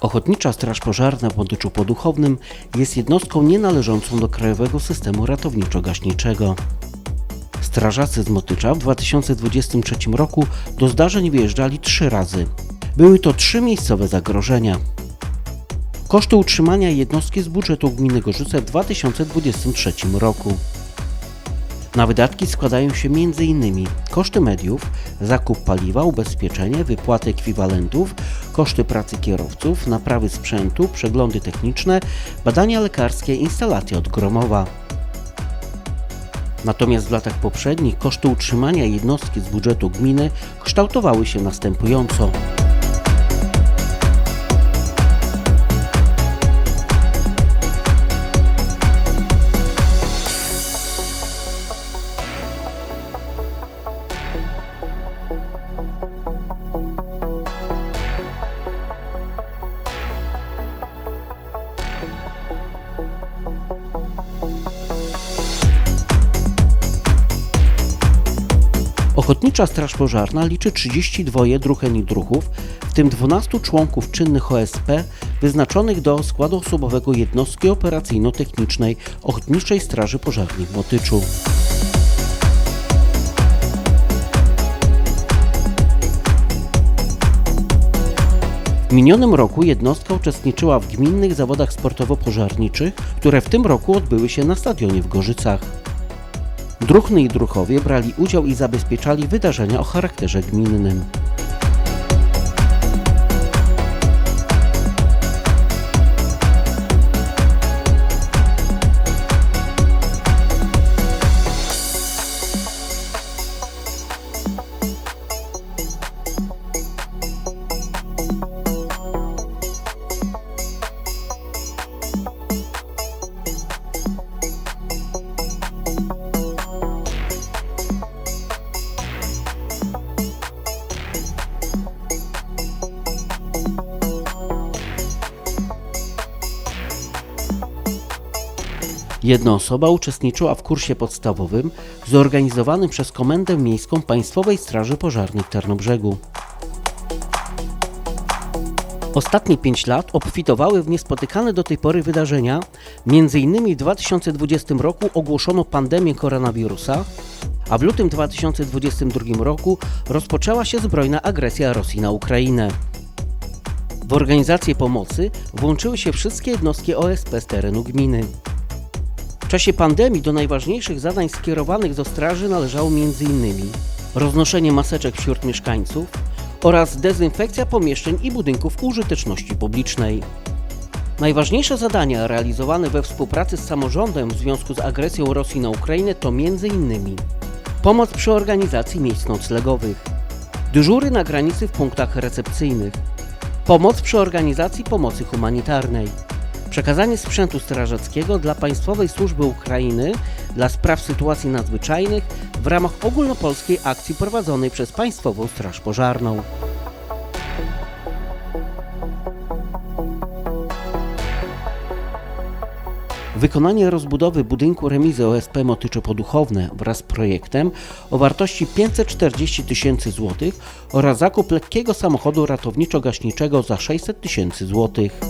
Ochotnicza Straż Pożarna w Bądyczu Poduchownym jest jednostką nienależącą do Krajowego Systemu Ratowniczo-Gaśniczego. Strażacy z Motycza w 2023 roku do zdarzeń wyjeżdżali trzy razy. Były to trzy miejscowe zagrożenia. Koszty utrzymania jednostki z budżetu gminy Gorzyce w 2023 roku. Na wydatki składają się m.in. koszty mediów, zakup paliwa, ubezpieczenie, wypłaty ekwiwalentów, koszty pracy kierowców, naprawy sprzętu, przeglądy techniczne, badania lekarskie, instalacja odgromowa. Natomiast w latach poprzednich koszty utrzymania jednostki z budżetu gminy kształtowały się następująco. Ochotnicza Straż Pożarna liczy 32 druhen i druhów, w tym 12 członków czynnych OSP wyznaczonych do składu osobowego jednostki operacyjno-technicznej Ochotniczej Straży Pożarnej w Motyczu. W minionym roku jednostka uczestniczyła w gminnych zawodach sportowo-pożarniczych, które w tym roku odbyły się na stadionie w Gorzycach. Druhny i druchowie brali udział i zabezpieczali wydarzenia o charakterze gminnym. Jedna osoba uczestniczyła w kursie podstawowym zorganizowanym przez Komendę Miejską Państwowej Straży Pożarnej w Tarnobrzegu. Ostatnie pięć lat obfitowały w niespotykane do tej pory wydarzenia. Między innymi w 2020 roku ogłoszono pandemię koronawirusa, a w lutym 2022 roku rozpoczęła się zbrojna agresja Rosji na Ukrainę. W organizację pomocy włączyły się wszystkie jednostki OSP z terenu gminy. W czasie pandemii do najważniejszych zadań skierowanych do straży należało m.in. roznoszenie maseczek wśród mieszkańców oraz dezynfekcja pomieszczeń i budynków użyteczności publicznej. Najważniejsze zadania realizowane we współpracy z samorządem w związku z agresją Rosji na Ukrainę to m.in. pomoc przy organizacji miejsc noclegowych, dyżury na granicy w punktach recepcyjnych, pomoc przy organizacji pomocy humanitarnej, przekazanie sprzętu strażackiego dla Państwowej Służby Ukrainy dla spraw sytuacji nadzwyczajnych w ramach ogólnopolskiej akcji prowadzonej przez Państwową Straż Pożarną. Wykonanie rozbudowy budynku remizy OSP Motycze Poduchowne wraz z projektem o wartości 540 tysięcy złotych oraz zakup lekkiego samochodu ratowniczo-gaśniczego za 600 tysięcy złotych.